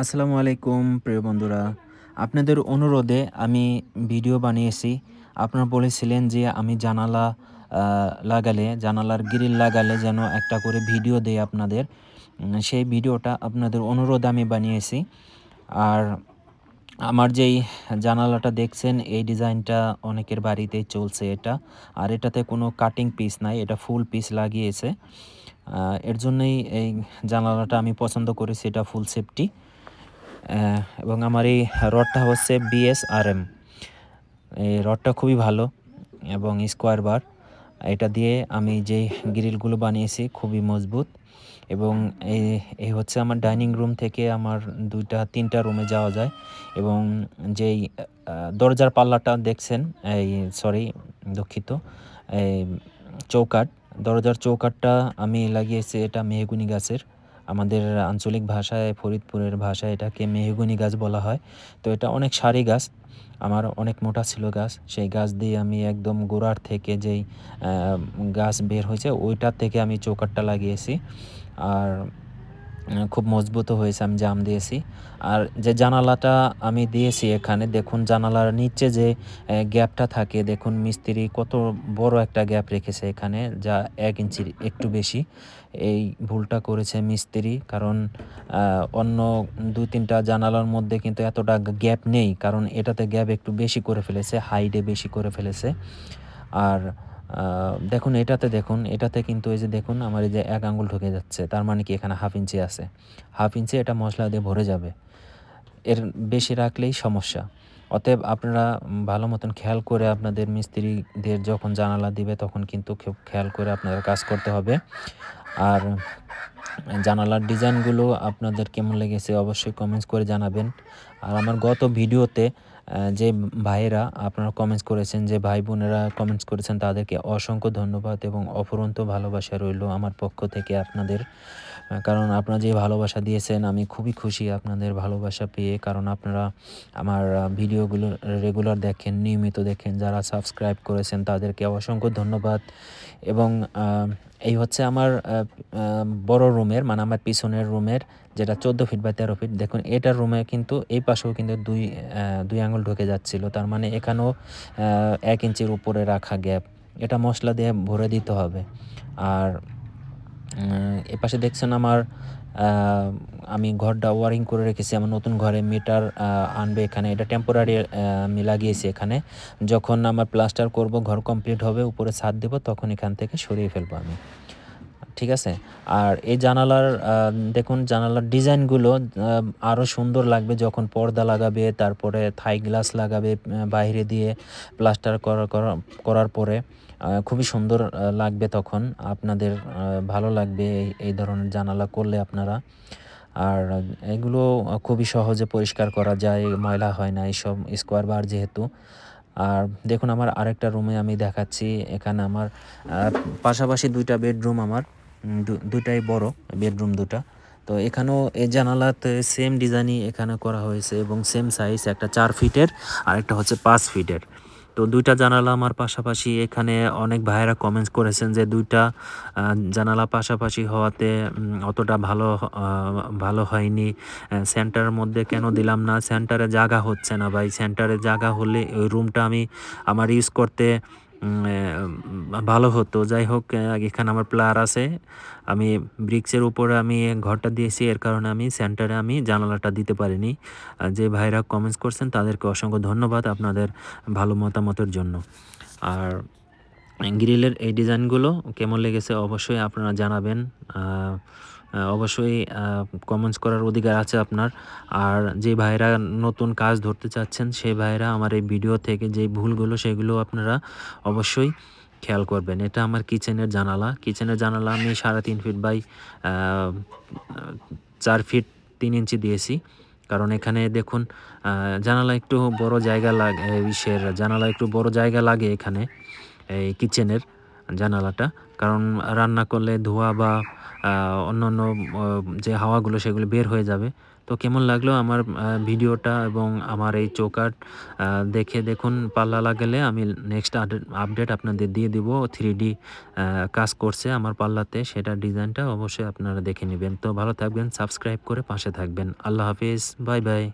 আসসালামু আলাইকুম, প্রিয় বন্ধুরা। আপনাদের অনুরোধে আমি ভিডিও বানিয়েছি। আপনারা বলেছিলেন যে আমি জানালা লাগালে, জানালার গ্রিল লাগালে যেন একটা করে ভিডিও দেই আপনাদের। সেই ভিডিওটা আপনাদের অনুরোধে আমি বানিয়েছি। আর আমার যেই জানালাটা দেখছেন, এই ডিজাইনটা অনেকের বাড়িতেই চলছে এটা। আর এটাতে কোনো কাটিং পিস নাই, এটা ফুল পিস লাগিয়েছে। এর জন্যই এই জানালাটা আমি পছন্দ করেছি, এটা ফুল সেফটি এবং আমার এই রডটা হচ্ছে বিএসআরএম এই রডটা খুবই ভালো এবং স্কোয়ার বার। এটা দিয়ে আমি যেই গ্রিলগুলো বানিয়েছি খুবই মজবুত এবং এই এই হচ্ছে আমার ডাইনিং রুম থেকে আমার দুইটা, তিনটা রুমে যাওয়া যায় এবং যেই দরজার পাল্লাটা দেখছেন, এই সরি দুঃখিত, এই চৌকাট দরজার চৌকাটটা আমি লাগিয়েছি এটা মেহগুনি গাছের। আমাদের আঞ্চলিক ভাষায়, ফরিদপুরের ভাষায় এটাকে মেহগুনি গাছ বলা হয়। তো এটা অনেক সারি গাছ, আমার অনেক মোটা ছিল গাছ। সেই গাছ দিয়ে আমি একদম গোড়ার থেকে যেই গাছ বের হয়েছে, ওইটার থেকে আমি চৌকাটটা লাগিয়েছি। আর খুব মজবুত হয়েছে, আমি জাম দিয়েছি। আর যে জানালাটা আমি দিয়েছি এখানে, দেখুন জানালার নিচে যে গ্যাপটা থাকে, দেখুন মিস্ত্রি কত বড় একটা গ্যাপ রেখেছে এখানে, যা এক ইঞ্চির একটু বেশি। এই ভুলটা করেছে মিস্ত্রি, কারণ অন্য দু তিনটা জানালার মধ্যে কিন্তু এতটা গ্যাপ নেই, কারণ এটাতে গ্যাপ একটু বেশি করে ফেলেছে হাইডে বেশি করে ফেলেছে। আর দেখুন, এটাতে দেখুন, এটাতে কিন্তু এই যে দেখুন, আমার এই যে এক আঙ্গুল ঢুকে যাচ্ছে, তার মানে কি এখানে হাফ ইঞ্চি আছে। হাফ ইঞ্চি এটা মশলা দিয়ে ভরে যাবে। এর বেশি রাখলেই সমস্যা। অতএব আপনারা ভালো মতন খেয়াল করে আপনাদের মিস্ত্রিদের যখন জানালা দিবে, তখন কিন্তু খেয়াল করে আপনাদের কাজ করতে হবে। আর জানালার ডিজাইনগুলো আপনাদের কেমন লেগেছে অবশ্যই কমেন্টস করে জানাবেন। আর আমার গত ভিডিওতে যে ভাইয়েরা আপনারা কমেন্টস করেছেন, যে ভাই বোনেরা কমেন্টস করেছেন, তাদেরকে অসংখ্য ধন্যবাদ এবং অফুরন্ত ভালোবাসা রইল আমার পক্ষ থেকে আপনাদের। কারণ আপনারা যে ভালোবাসা দিয়েছেন, আমি খুবই খুশি আপনাদের ভালোবাসা পেয়ে। কারণ আপনারা আমার ভিডিওগুলো রেগুলার দেখেন, নিয়মিত দেখেন, যারা সাবস্ক্রাইব করেছেন, তাদেরকে অসংখ্য ধন্যবাদ। এবং এই হচ্ছে আমার বড় রুমের মানে আমার পিছনের রুমের, যেটা চোদ্দ ফিট বা তেরো ফিট দেখুন, এটার রুমে কিন্তু, এই পাশেও কিন্তু দুই দুই আঙুল ঢুকে যাচ্ছিল। তার মানে এখানেও এক ইঞ্চির উপরে রাখা গ্যাপ এটা মশলা দিয়ে ভরে দিতে হবে। আর উম, এ পাশে দেখছেন আমার আমি ঘরটা ওয়ারিং করে রেখেছি আমার নতুন ঘরে মিটার আনবে এখানে। এটা টেম্পোরারি আমি লাগিয়েছি এখানে। যখন আমার প্লাস্টার করব ঘর কমপ্লিট হবে উপরে ছাদ দেবো তখন এখান থেকে সরিয়ে ফেলব আমি। ঠিক আছে? আর এই জানালার দেখুন জানালার ডিজাইনগুলো আরও সুন্দর লাগবে যখন পর্দা লাগাবে তারপরে থাই গ্লাস লাগাবে বাইরে দিয়ে প্লাস্টার করার করা- করার পরে। খুবই সুন্দর লাগবে তখন। আপনাদের ভালো লাগবে এই- ধরনের জানালা করলে আপনারা। আর এগুলো খুবই সহজে পরিষ্কার করা যায়, ময়লা হয় না, এইসব স্কোয়ার বার যেহেতু। আর দেখুন, আমার আরেকটা রুমে আমি দেখাচ্ছি। এখানে আমার পাশাপাশি দুইটা বেডরুম আমার দুটাই বড়, বেডরুম দুটা। তো এখানেও এই জানালাতে সেম ডিজাইনই এখানে করা হয়েছে এবং সেম সাইজ একটা চার ফিটের আর একটা হচ্ছে পাঁচ ফিটের তো দুইটা জানালা আমার পাশাপাশি এখানে অনেক ভাইয়েরা কমেন্টস করেছেন যে দুইটা জানালা পাশাপাশি হওয়াতে অতটা ভালো ভালো হয়নি। সেন্টারের মধ্যে কেন দিলাম না? সেন্টারে জায়গা হচ্ছে না ভাই। সেন্টারে জায়গা হলে ওই রুমটা আমি আমার ইউজ করতে ভালো হতো। যাই হোক এখানে আমার প্লার আছে। আমি ব্রিক্সের উপরে আমি ঘরটা দিয়েছি, এর কারণে আমি সেন্টারে আমি জানালাটা দিতে পারিনি। যে ভাইরা কমেন্টস করছেন, তাদেরকে অসংখ্য ধন্যবাদ আপনাদের ভালো মতামতের জন্য। আর গ্রিলের এই ডিজাইনগুলো কেমন লেগেছে অবশ্যই আপনারা জানাবেন। অবশ্যই কমেন্টস করার অধিকার আছে আপনার। আর যে ভাইরা নতুন কাজ ধরতে চাচ্ছেন সেই ভাইরা আমার এই ভিডিও থেকে যে ভুলগুলো, সেগুলো আপনারা অবশ্যই খেয়াল করবেন। এটা আমার কিচেনের জানালা। কিচেনের জানালা আমি সাড়ে তিন ফিট বাই চার ফিট তিন ইঞ্চি দিয়েছি। কারণ এখানে দেখুন জানালা একটু বড় জায়গা লাগে ইসের, জানালা একটু বড় জায়গা লাগে এখানে, এই কিচেনের জানালাটা। কারণ রান্না করলে ধোয়া বা অন্যান্য যে হাওয়াগুলো সেগুলো বের হয়ে যাবে। তো কেমন লাগল আমার ভিডিওটা এবং আমার এই চৌকাট দেখে দেখুন পাল্লা লাগালে আমি নেক্সট আপডেট আপনাদের দিয়ে দিব। থ্রি ডি কাজ করছে আমার পাল্লাতে সেটা ডিজাইনটা অবশ্যই আপনারা দেখে নেবেন। তো ভালো থাকবেন সাবস্ক্রাইব করে পাশে থাকবেন। আল্লাহ হাফিজ বাই বাই